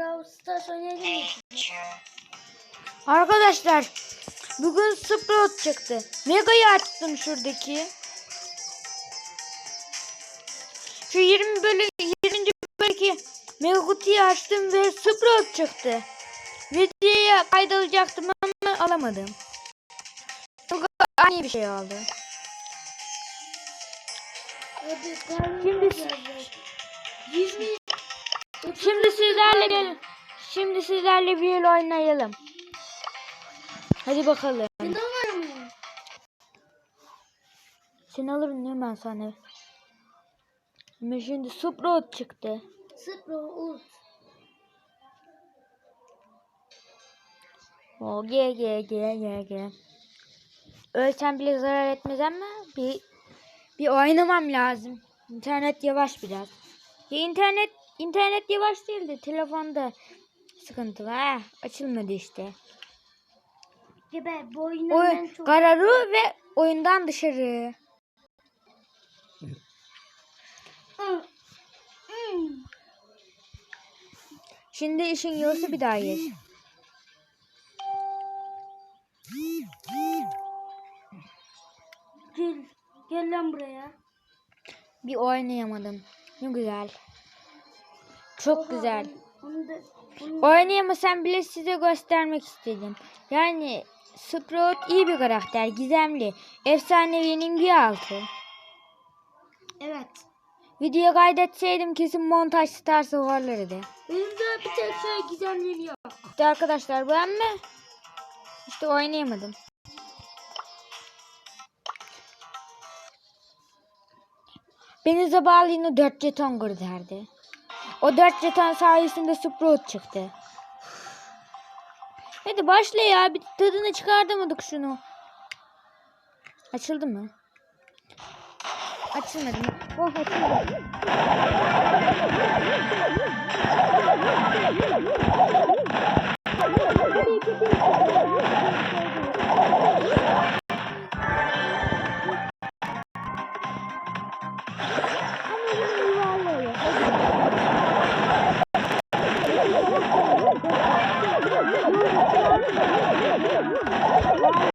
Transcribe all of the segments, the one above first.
Brawl Stars oynayalım. Arkadaşlar bugün Sprout çıktı. Mega'yı açtım şuradaki. Şu 20 bölüm 20. bölümdeki Mega kutuyu açtım ve Sprout çıktı. Videoya kaydalacaktım ama alamadım. Çok aynı bir şey oldu. Şimdi- gelecek. 20 Şimdi sizlerle bir şimdi sizlerle bir el oynayalım. Hadi bakalım. Sen alırım değil ben sana? Ama şimdi Sprout çıktı. Sprout. O G G G G G. Ölsem bile zarar etmez ama bir bir oynamam lazım. İnternet yavaş biraz. Ya internet internet yavaş değil de telefonda sıkıntı var. Ha, açılmadı işte. Gibi bu oyunu Oy, çok... kararı ve oyundan dışarı. Şimdi işin yoksa bir daha geç. Gel. Gel lan buraya. Bir oynayamadım. Ne güzel. Çok güzel. Da onu, Oynayamasam bile size göstermek istedim. Yani Sprout iyi bir karakter. Gizemli. Efsanevinin bir altı. evet. Video kaydetseydim kesin montaj starsı varlardı. Benim de bir tek şey gizemlim yok. İşte arkadaşlar bu emme. İşte oynayamadım. Beni Zabalino 4 jeton kurtardı. O 4 jeton sayesinde Sprout çıktı. Hadi başla ya. Bir tadını çıkartamadık şunu. Açıldı mı? Açılmadı mı? Oh açıldı. Oh, my God.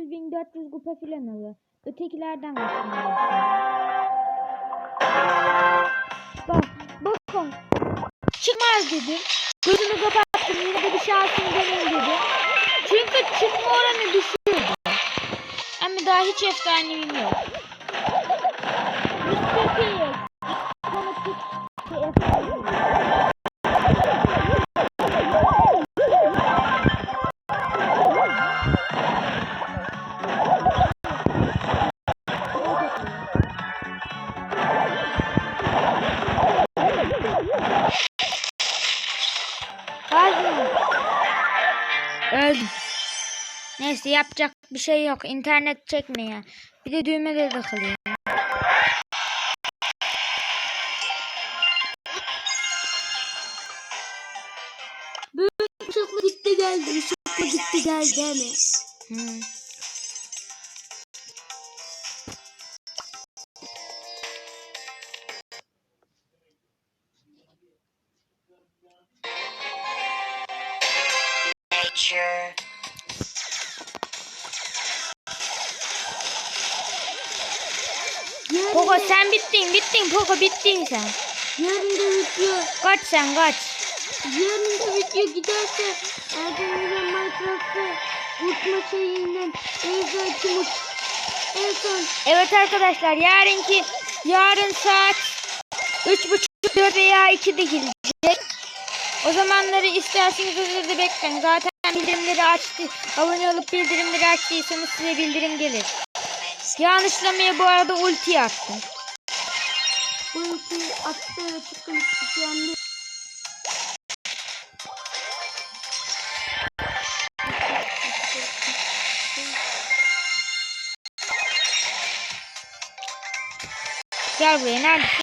9400 kupa falan alıyor. Ötekilerden başlayalım. Bak, bakın. Çıkmaz dedim. Gözümü kapattım. Yine de bir şansım deneyim dedim. Çünkü çıkma oranı düşüyordu. Ama daha hiç efsanevim yok. Neyse yapacak bir şey yok. İnternet çekmiyor. Bir de düğmeleri takılıyor. Işıklı gitti geldi. Işıklı gitti geldi mi? Hmm. Poco sen bittin bittin Poco bittin sen. yarın da video, Kaç sen kaç. yarın da video giderse Erdem'le Minecraft'ta uçma şeyinden kim uç, En son Evet arkadaşlar yarınki yarın saat 3.30 veya 2'de gelecek. O zamanları isterseniz hazırda bekleyin. Zaten bildirimleri açtı. Abone olup bildirimleri açtıysanız size bildirim gelir. Yanlışlamaya bu arada ulti attım. iki attı çıkmış yandı. Gel buraya neredesin?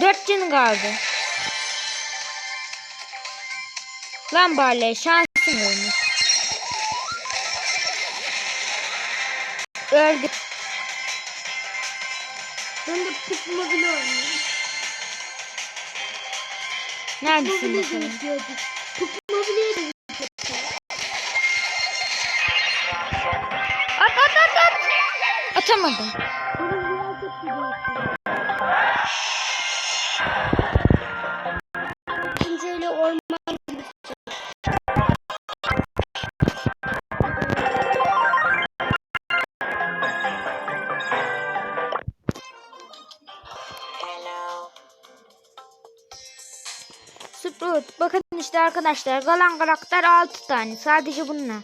Dört canı kaldı. Lan Barley şansın ölmüş. Öldü. Ben de puk mobil oynuyorum. Neredesin bakalım? At at at at. Atamadım. Sprout. Bakın işte arkadaşlar. Kalan karakter 6 tane. Sadece bununla.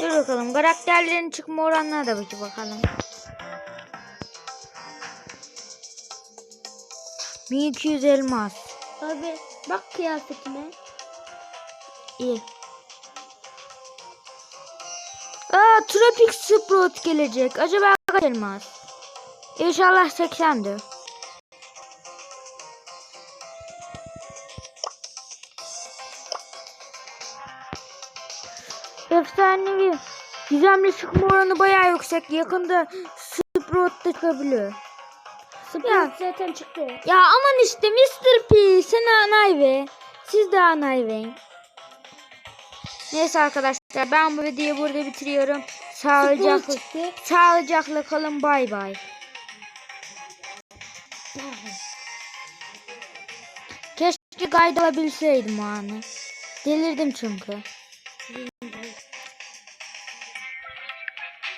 Dur bakalım. Karakterlerin çıkma oranına da bir bakalım. 1200 elmas. Abi bak kıyafetime. İyi. Aa Tropic Sprout gelecek. Acaba kaç elmas? İnşallah 80'dir. Efsanevi. Gizemli çıkma oranı bayağı yüksek. Yakında Sprout da çıkabiliyor. Sprint zaten çıktı. Ya aman işte Mr. P sen anay be. Siz de anay be. Neyse arkadaşlar ben bu videoyu burada bitiriyorum. Sağlıcakla, sağlıcakla kalın bay bay. Kaydı alabilseydim o anı. Delirdim çünkü.